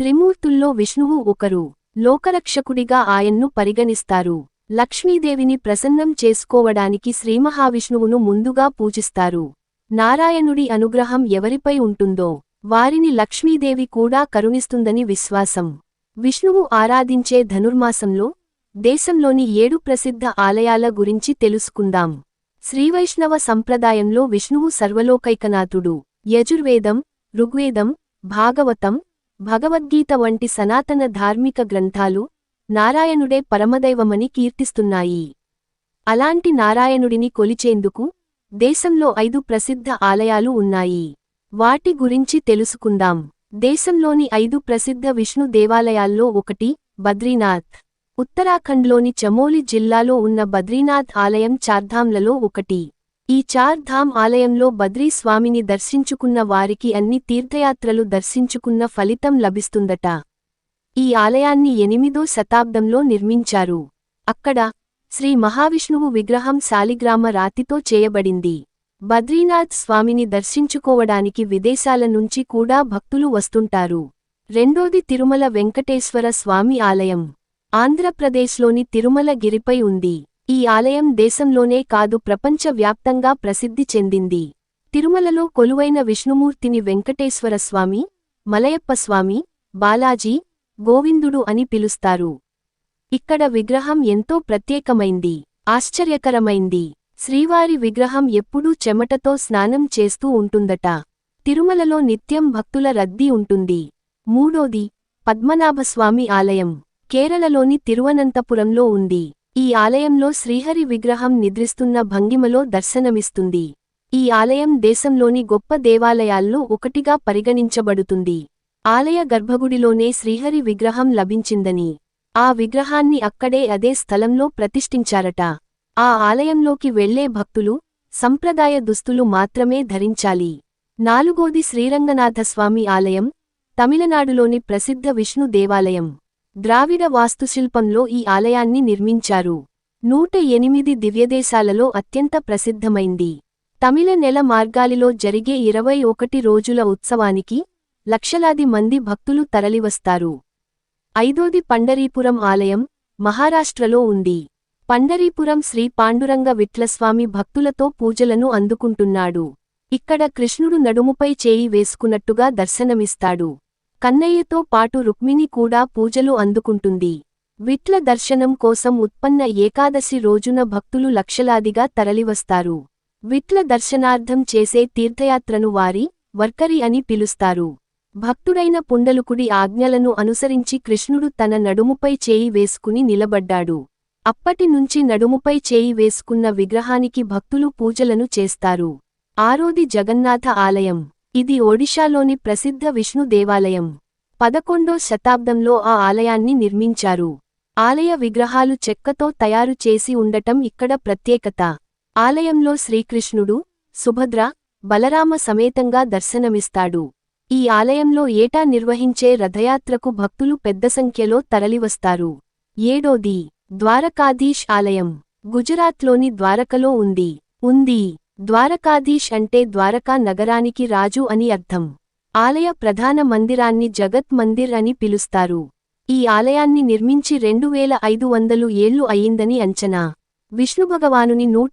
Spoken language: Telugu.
త్రిమూర్తుల్లో విష్ణువు ఒకరు. లోకరక్షకుడిగా ఆయన్ను పరిగణిస్తారు. లక్ష్మీదేవిని ప్రసన్నం చేసుకోవడానికి శ్రీమహావిష్ణువును ముందుగా పూజిస్తారు. నారాయణుడి అనుగ్రహం ఎవరిపై ఉంటుందో వారిని లక్ష్మీదేవి కూడా కరుణిస్తుందని విశ్వాసం. విష్ణువు ఆరాధించే ధనుర్మాసంలో దేశంలోని ఏడు ప్రసిద్ధ ఆలయాల గురించి తెలుసుకుందాం. శ్రీవైష్ణవ సంప్రదాయంలో విష్ణువు సర్వలోకైకనాథుడు. యజుర్వేదం ఋగ్వేదం భాగవతం భగవద్గీత వంటి సనాతన ధార్మిక గ్రంథాలు నారాయణుడే పరమదైవమని కీర్తిస్తున్నాయి. అలాంటి నారాయణుడిని కొలిచేందుకు దేశంలో ఐదు ప్రసిద్ధ ఆలయాలు ఉన్నాయి. వాటి గురించి తెలుసుకుందాం. దేశంలోని ఐదు ప్రసిద్ధ విష్ణు దేవాలయాల్లో ఒకటి బద్రీనాథ్. ఉత్తరాఖండ్లోని చమోలి జిల్లాలో ఉన్న బద్రీనాథ్ ఆలయం చార్ధాంలలో ఒకటి. ఈ చార్ధామ్ ఆలయంలో బద్రీ స్వామిని దర్శించుకున్న వారికి అన్ని తీర్థయాత్రలు దర్శించుకున్న ఫలితం లభిస్తుందట. ఈ ఆలయాన్ని ఎనిమిదో శతాబ్దంలో నిర్మించారు. అక్కడ శ్రీ మహావిష్ణువు విగ్రహం శాలిగ్రామ రాతితో చేయబడింది. బద్రీనాథ్ స్వామిని దర్శించుకోవడానికి విదేశాల నుంచి కూడా భక్తులు వస్తుంటారు. రెండోది తిరుమల వెంకటేశ్వర స్వామి ఆలయం. ఆంధ్రప్రదేశ్లోని తిరుమల గిరిపై ఉంది. ఈ ఆలయం దేశంలోనే కాదు ప్రపంచ వ్యాప్తంగా ప్రసిద్ధి చెందింది. తిరుమలలో కొలువైన విష్ణుమూర్తిని వెంకటేశ్వర స్వామి మలయప్ప స్వామి బాలాజీ గోవిందుడు అని పిలుస్తారు. ఇక్కడ విగ్రహం ఎంతో ప్రత్యేకమైంది ఆశ్చర్యకరమైంది. శ్రీవారి విగ్రహం ఎప్పుడూ చెమటతో స్నానం చేస్తూ ఉంటుందట. తిరుమలలో నిత్యం భక్తుల రద్దీ ఉంటుంది. మూడోది పద్మనాభస్వామి ఆలయం. కేరళలోని తిరువనంతపురంలో ఉంది. ఈ ఆలయంలో శ్రీహరి విగ్రహం నిద్రిస్తున్న భంగిమలో దర్శనమిస్తుంది. ఈ ఆలయం దేశంలోని గొప్ప దేవాలయాల్లో ఒకటిగా పరిగణించబడుతుంది. ఆలయ గర్భగుడిలోనే శ్రీహరి విగ్రహం లభించిందని ఆ విగ్రహాన్ని అక్కడే అదే స్థలంలో ప్రతిష్ఠించారట. ఆ ఆలయంలోకి వెళ్ళే భక్తులు సంప్రదాయ దుస్తులు మాత్రమే ధరించాలి. నాలుగోది శ్రీరంగనాథస్వామి ఆలయం తమిళనాడులోని ప్రసిద్ధ విష్ణు దేవాలయం. ద్రావిడ వాస్తుశిల్పంలో ఈ ఆలయాన్ని నిర్మించారు. నూట ఎనిమిది దివ్యదేశాలలో అత్యంత ప్రసిద్ధమైంది. తమిళ నెల మార్గాలిలో జరిగే ఇరవై ఒకటి రోజుల ఉత్సవానికి లక్షలాది మంది భక్తులు తరలివస్తారు. ఐదోది పండరీపురం ఆలయం మహారాష్ట్రలో ఉంది. పండరీపురం శ్రీ పాండురంగ విట్లస్వామి భక్తులతో పూజలను అందుకుంటున్నాడు. ఇక్కడ కృష్ణుడు నడుముపై చేయి వేసుకున్నట్టుగా దర్శనమిస్తాడు. కన్నయ్యతో పాటు రుక్మిణి కూడా పూజలు అందుకుంటుంది. విట్ల దర్శనం కోసం ఉత్పన్న ఏకాదశి రోజున భక్తులు లక్షలాదిగా తరలివస్తారు. విట్ల దర్శనార్థం చేసే తీర్థయాత్రను వారి వర్కరి అని పిలుస్తారు. భక్తుడైన పుండలుకుడి ఆజ్ఞలను అనుసరించి కృష్ణుడు తన నడుముపై చేయి వేసుకుని నిలబడ్డాడు. అప్పటి నుంచి నడుముపై చేయి వేసుకున్న విగ్రహానికి భక్తులు పూజలను చేస్తారు. ఆరోది జగన్నాథ ఆలయం. ఇది ఒడిషాలోని ప్రసిద్ధ విష్ణు దేవాలయం. పదకొండో శతాబ్దంలో ఆ ఆలయాన్ని నిర్మించారు. ఆలయ విగ్రహాలు చెక్కతో తయారు చేసి ఉండటం ఇక్కడ ప్రత్యేకత. ఆలయంలో శ్రీకృష్ణుడు సుభద్ర బలరామ సమేతంగా దర్శనమిస్తాడు. ఈ ఆలయంలో ఏటా నిర్వహించే రథయాత్రకు భక్తులు పెద్ద సంఖ్యలో తరలివస్తారు. ఏడోది ద్వారకాధీష్ ఆలయం. గుజరాత్లోని ద్వారకలో ఉంది. ఉంది. ద్వారకాధీష్ అంటే ద్వారకా నగరానికి రాజు అని అర్థం. ఆలయ ప్రధాన మందిరాన్ని జగత్ మందిర్ అని పిలుస్తారు. ఈ ఆలయాన్ని నిర్మించి రెండు వేల ఐదు వందలు ఏళ్ళు అయిందని అంచనా. విష్ణుభగవానుని నూట